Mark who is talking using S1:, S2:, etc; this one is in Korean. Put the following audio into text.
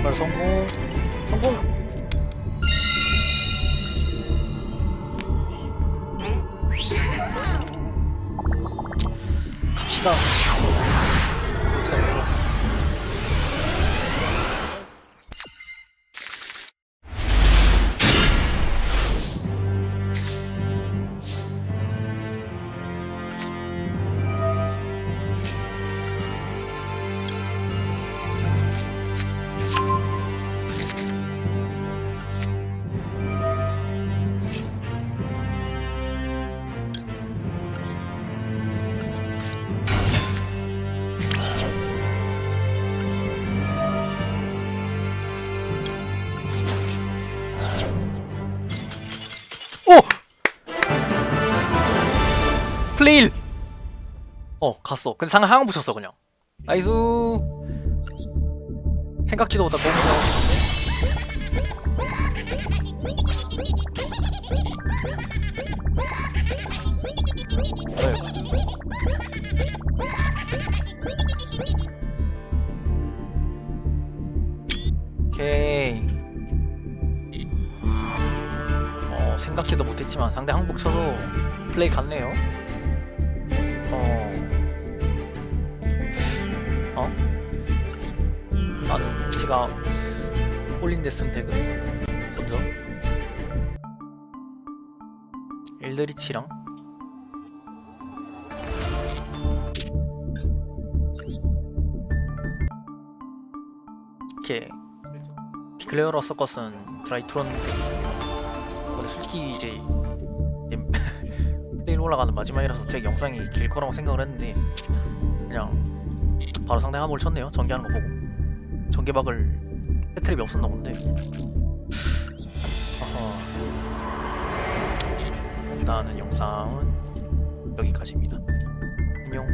S1: 전멸 성공. 성공. 갑시다 플레일! 어 갔어. 근데 상한 항 붙였어 그냥. 나이스. 생각지도 못한 너무 잘했는데 오케이. 어 생각지도 못했지만 상대 항복 쳐서 플레이 갔네요 어? 나는 제가 올린 데쓴 덱은 먼저 일드리치랑? 이렇게 디클레어러 서커스는 드라이트론 덱이 있습니다. 근데 솔직히 이제 플레인 올라가는 마지막이라서 제 영상이 길 거라고 생각을 했는데 그냥 바로 상대 한몰 쳤네요. 전개하는 거 보고. 전개박을 해트립이 없었나 본데. 어허. 일단은 영상은 여기까지입니다. 안녕